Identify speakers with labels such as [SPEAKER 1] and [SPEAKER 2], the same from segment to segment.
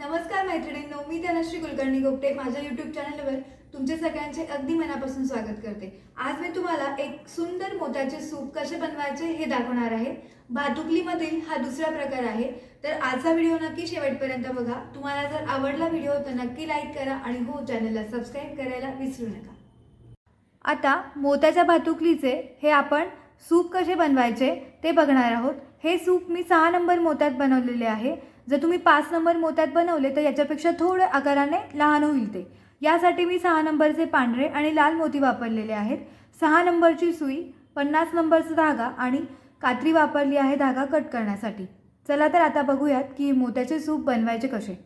[SPEAKER 1] नमस्कार मैत्रिणींनो मी धनश्री कुलकर्णी गोपटे. माझ्या यूट्यूब चॅनलवर तुमच्या सगळ्यांचे अगदी मनापासून स्वागत करते. आज मी तुम्हाला एक सुंदर मोत्याचे सूप कसे बनवायचे हे दाखवणार आहे. भातुकलीमधील हा दुसरा प्रकार आहे. तर आजचा व्हिडिओ नक्की शेवटपर्यंत बघा. तुम्हाला जर आवडला व्हिडिओ तर नक्की लाईक करा आणि हो चॅनलला सबस्क्राईब करायला विसरू नका. आता मोत्याच्या भातुकलीचे हे आपण सूप कसे बनवायचे ते बघणार आहोत. हे सूप मी सहा नंबर मोत्यात बनवलेले आहे. जर तुम्ही पाच नंबर मोत्यात बनवले तर याच्यापेक्षा थोडं आकाराने लहान होईल ते. यासाठी मी सहा नंबरचे पांढरे आणि लाल मोती वापरलेले आहेत. सहा नंबरची सुई पन्नास नंबरचा धागा आणि कात्री वापरली आहे धागा कट करण्यासाठी. चला तर आता बघूयात की मोत्याचे सूप बनवायचे कसे.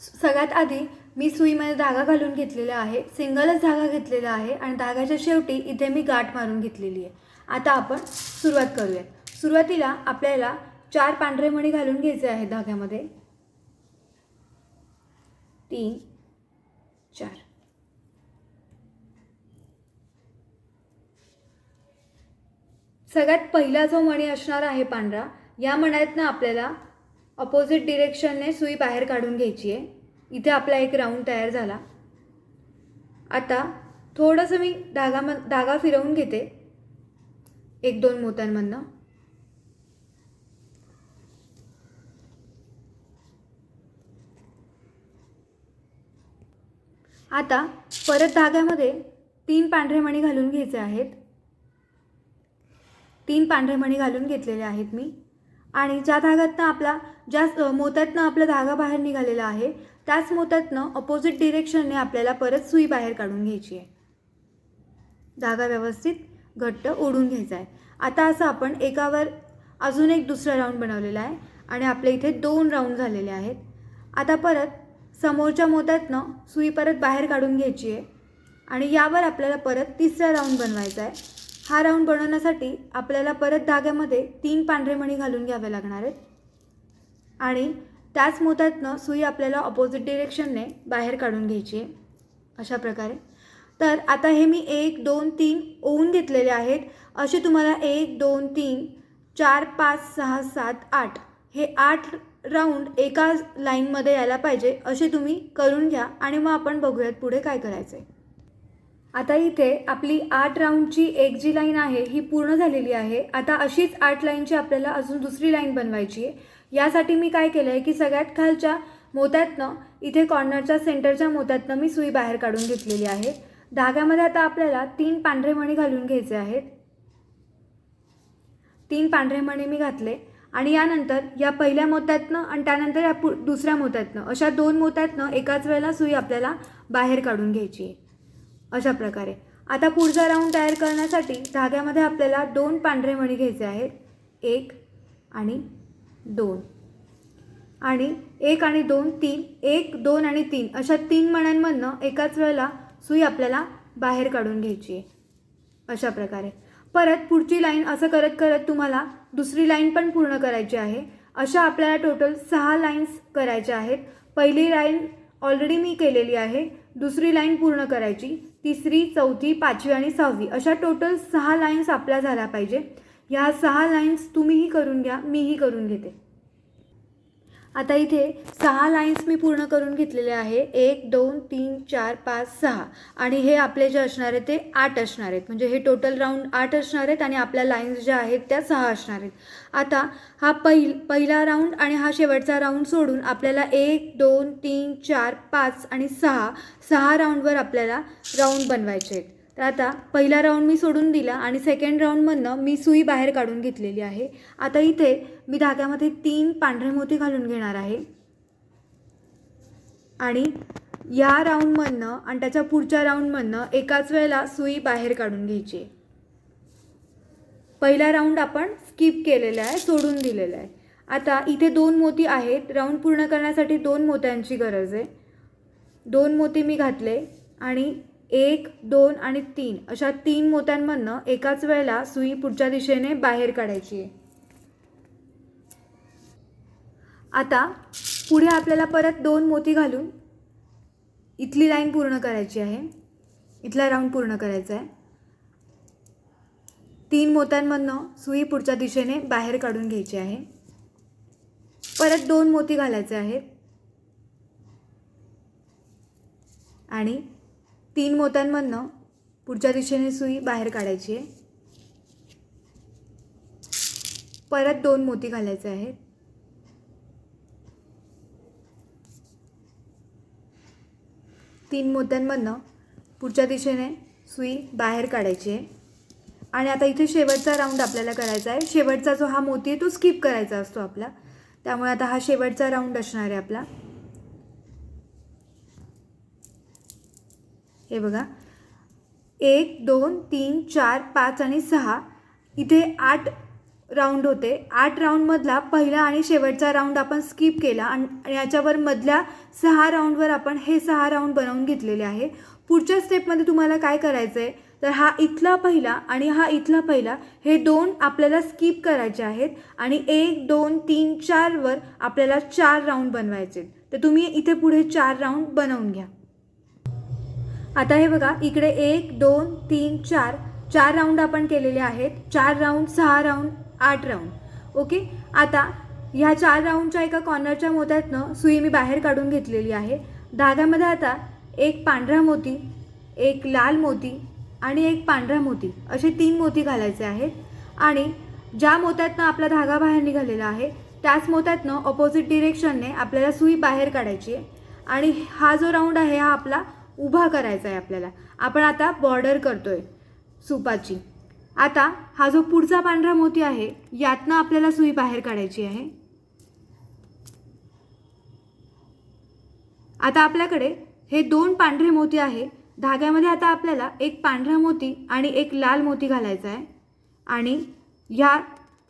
[SPEAKER 1] सगळ्यात आधी मी सुईमध्ये धागा घालून घेतलेला आहे. सिंगलच धागा घेतलेला आहे आणि धाग्याच्या शेवटी इथे मी गाठ मारून घेतलेली आहे. आता आपण सुरुवात करूयात. सुरुवातीला आपल्याला चार पांढरे मणी घालून घ्यायचे आहे धाग्यामध्ये. तीन चार. सगळ्यात पहिला जो मणी असणार आहे पांढरा या मण्यातनं आपल्याला अपोजिट डिरेक्शनने सुई बाहेर काढून घ्यायची आहे. इथे आपला एक राऊंड तयार झाला. आता थोडंसं मी धागा म धागा फिरवून घेते. एक दोन मोत्यांमधनं. आता परत धाग्यामध्ये तीन पांढरे मणी घालून घ्यायचे आहेत. तीन पांढरे मणी घालून घेतलेले आहेत मी. आणि ज्या धाग्यातनं आपला ज्या मोत्यातनं आपला धागा बाहेर निघालेला आहे त्याच मोत्यातनं अपोजिट डिरेक्शनने आपल्याला परत सुई बाहेर काढून घ्यायची आहे. धागा व्यवस्थित घट्ट ओढून घ्यायचा आहे. आता असं आपण एकावर अजून एक दुसरा राऊंड बनवलेला आहे. आणि आपल्या इथे दोन राऊंड झालेले आहेत. आता परत समोरच्या मोत्यातनं सुई परत बाहेर काढून घ्यायची आहे. आणि यावर आपल्याला परत तिसरा राऊंड बनवायचा आहे. हा राऊंड बनवण्यासाठी आपल्याला परत धाग्यामध्ये तीन पांढरे मणी घालून घ्यावे लागणार आहेत. आणि त्याच मोत्यातनं सुई आपल्याला ऑपोजिट डिरेक्शनने बाहेर काढून घ्यायची आहे. अशा प्रकारे. तर आता हे मी एक दोन तीन ओवून घेतलेले आहेत. असे तुम्हाला एक दोन तीन चार पाच सहा सात आठ हे आठ राऊंड एका लाईनमध्ये यायला पाहिजे असे तुम्ही करून घ्या आणि मग आपण बघूयात पुढे काय करायचं आहे आता इथे आपली आठ राऊंडची एक जी लाईन आहे ही पूर्ण झालेली आहे. आता अशीच आठ लाईनची आपल्याला अजून दुसरी लाईन बनवायची आहे. यासाठी मी काय केलं आहे की सगळ्यात खालच्या मोत्यातनं इथे कॉर्नरच्या सेंटरच्या मोत्यातनं मी सुई बाहेर काढून घेतलेली आहे. धाग्यामध्ये आता आपल्याला तीन पांढरे मणी घालून घ्यायचे आहेत. तीन पांढरे मणी मी घातले. आणि यानंतर या पहिल्या मोत्यातनं आणि त्यानंतर या पु दुसऱ्या मोत्यातनं अशा दोन मोत्यातनं एकाच वेळेला सुई आपल्याला बाहेर काढून घ्यायची आहे. अशा प्रकारे. आता पुढचा राऊंड तयार करण्यासाठी धाग्यामध्ये आपल्याला दोन पांढरे मणी घ्यायचे आहेत. एक आणि दोन. आणि एक आणि दोन तीन. एक दोन आणि तीन. अशा तीन मण्यांमधनं एकाच वेळेला सुई आपल्याला बाहेर काढून घ्यायची आहे. अशा प्रकारे. परत पुढची लाईन असं करत करत तुम्हाला दुसरी लाईन पण पूर्ण करायची आहे. अशा आपल्याला टोटल सहा लाईन्स करायच्या आहेत. पहिली लाईन ऑलरेडी मी केलेली आहे. दुसरी लाईन पूर्ण करायची. तिसरी चौथी पाचवी आणि सहावी. अशा टोटल सहा लाईन्स आपल्या झाल्या पाहिजे. ह्या सहा लाईन्स तुम्हीही करून घ्या मीही करून घेते. आता इथे सहा लाईन्स मी पूर्ण करून घेतलेले आहे. एक दोन तीन चार पाच सहा. आणि हे आपले जे असणार आहेत ते आठ असणार आहेत. म्हणजे हे टोटल राऊंड आठ असणार आहेत आणि आपल्या लाईन्स ज्या आहेत त्या सहा असणार आहेत. आता हा पहिल पहिला राऊंड आणि हा शेवटचा राऊंड सोडून आपल्याला एक दोन तीन चार पाच आणि सहा सहा राऊंडवर आपल्याला राऊंड बनवायचे आहेत. तर आता पहिला राऊंड मी सोडून दिला आणि सेकंड राऊंडमधनं मी सुई बाहेर काढून घेतलेली आहे. आता इथे मी धाग्यामध्ये तीन पांढरे मोती घालून घेणार आहे. आणि या राऊंडमधनं आणि त्याच्या पुढच्या राऊंडमधनं एकाच वेळेला सुई बाहेर काढून घ्यायची पहिला राऊंड आपण स्किप केलेला आहे सोडून दिलेला आहे. आता इथे दोन मोती आहेत. राऊंड पूर्ण करण्यासाठी दोन मोत्यांची गरज आहे. दोन मोती मी घातले आणि एक दोन आणि तीन अशा तीन मोत्यांमधनं एकाच वेळेला सुई पुढच्या दिशेने बाहेर काढायची. आहे आता पुढे आपल्याला परत दोन मोती घालून इथली लाईन पूर्ण करायची आहे. इथला राऊंड पूर्ण करायचा आहे. तीन मोत्यांमधनं सुई पुढच्या दिशेने बाहेर काढून घ्यायची आहे. परत दोन मोती घालायचे आहेत. आणि तीन मोत्यांमधनं पुढच्या दिशेने सुई बाहेर काढायची आहे. परत दोन मोती घालायचे आहेत. तीन मोत्यांमधनं पुढच्या दिशेने सुई बाहेर काढायची आहे. आणि आता इथे शेवटचा राऊंड आपल्याला करायचा आहे. शेवटचा जो हा मोती आहे तो स्किप करायचा असतो आपला. त्यामुळे आता हा शेवटचा राऊंड असणार आहे आपला. हे बघा. एक दोन तीन चार पाच आणि सहा. इथे आठ राऊंड होते. आठ राऊंडमधला पहिला आणि शेवटचा राऊंड आपण स्किप केला आणि याच्यावर मधल्या सहा राऊंडवर आपण हे सहा राऊंड बनवून घेतलेले आहे. पुढच्या स्टेपमध्ये तुम्हाला काय करायचं आहे तर हा इथला पहिला आणि हा इथला पहिला हे दोन आपल्याला स्किप करायचे आहेत आणि एक दोन तीन चारवर आपल्याला चार राऊंड बनवायचे आहेत. तर तुम्ही इथे पुढे चार राऊंड बनवून घ्या. आता हे बघा इकडे एक दोन तीन चार चार राऊंड आपण केलेले आहेत. चार राऊंड सहा राऊंड आठ राऊंड ओके आता ह्या चार राऊंडच्या एका कॉर्नरच्या मोत्यातनं सुई मी बाहेर काढून घेतलेली आहे. धाग्यामध्ये आता एक पांढरा मोती एक लाल मोती आणि एक पांढरा मोती. असे तीन मोती घालायचे आहेत. आणि ज्या मोत्यातनं आपला धागा बाहेर निघालेला आहे त्याच मोत्यातनं ऑपोजिट डिरेक्शनने आपल्याला सुई बाहेर काढायची आहे. आणि हा जो राऊंड आहे हा आपला उभा करायचा आहे आपल्याला. आपण आता बॉर्डर करतोय सुपाची. आता हा जो पुढचा पांढरा मोती आहे यातनं आपल्याला सुई बाहेर काढायची आहे. आता आपल्याकडे हे दोन पांढरे मोती आहे. धाग्यामध्ये आता आपल्याला एक पांढरा मोती आणि एक लाल मोती घालायचा आहे. आणि ह्या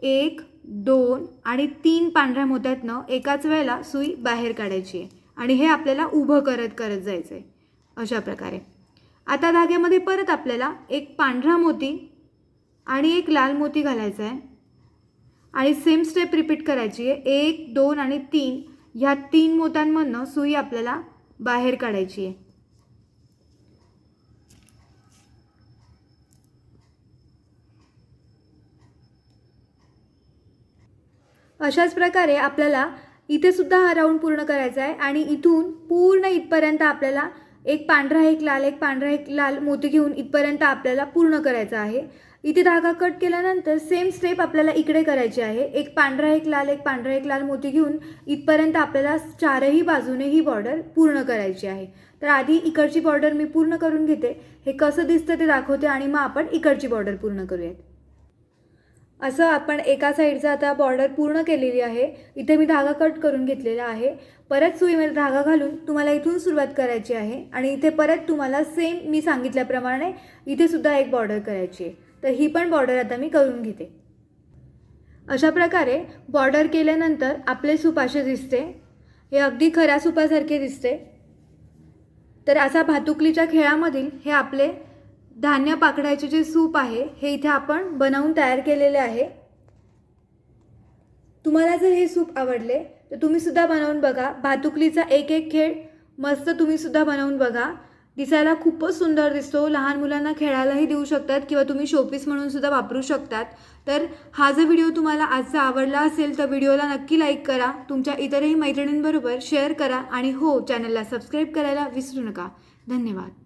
[SPEAKER 1] एक दोन आणि तीन पांढऱ्या मोत्यातनं एकाच वेळेला सुई बाहेर काढायची आहे. आणि हे आपल्याला उभं करत करत जायचं आहे अशा प्रकारे. आता धाग्यामध्ये परत आपल्याला एक पांढरा मोती आणि एक लाल मोती घालायचा आहे. आणि सेम स्टेप रिपीट करायची आहे. एक दोन आणि तीन. ह्या तीन मोत्यांमधनं सुई आपल्याला बाहेर काढायची आहे. अशाच प्रकारे आपल्याला इथे सुद्धा हा राऊंड पूर्ण करायचा आहे. आणि इथून पूर्ण इथपर्यंत आपल्याला एक पांढरा एक लाल एक पांढरा एक लाल मोती घेऊन इथपर्यंत आपल्याला पूर्ण करायचा आहे. इथे धागा कट केल्यानंतर सेम स्टेप आपल्याला इकडे करायची आहे. एक पांढरा एक लाल एक पांढरा एक लाल मोती घेऊन इथपर्यंत आपल्याला चारही बाजूने ही बॉर्डर पूर्ण करायची आहे. तर आधी इकडची बॉर्डर मी पूर्ण करून घेते. हे कसं दिसतं ते दाखवते आणि मग आपण इकडची बॉर्डर पूर्ण करूयात. असं आपण एका साईडचं आता बॉर्डर पूर्ण केलेली आहे. इथे मी धागा कट करून घेतलेला आहे. परत सुईमध्ये धागा घालून तुम्हाला इथून सुरुवात करायची आहे. आणि इथे परत तुम्हाला सेम मी सांगितल्याप्रमाणे इथे सुद्धा एक बॉर्डर करायची आहे. तर ही पण बॉर्डर आता मी करून घेते. अशा प्रकारे बॉर्डर केल्यानंतर आपले सूप असे दिसते. हे अगदी खऱ्या सुपासारखे दिसते. तर असा भातुकलीच्या खेळामधील हे आपले धान्य पाकडायचे जे सूप आहे हे इथे आपण बनवून तयार केलेले आहे. तुम्हाला जर हे सूप आवडले तर तुम्ही सुद्धा बनवून बघा. भातुकलीचा एक एक खेळ मस्त तुम्ही सुद्धा बनवून बघा. दिसायला खूपच सुंदर दिसतो. लहान मुलांना खेळायलाही देऊ शकतात किंवा तुम्ही शोपीस म्हणून सुद्धा वापरू शकतात. तर हा जर व्हिडिओ तुम्हाला आजचा आवडला असेल तर व्हिडिओला नक्की लाईक करा. तुमच्या इतरही मैत्रिणींबरोबर शेअर करा. आणि हो चॅनलला सबस्क्राईब करायला विसरू नका. धन्यवाद.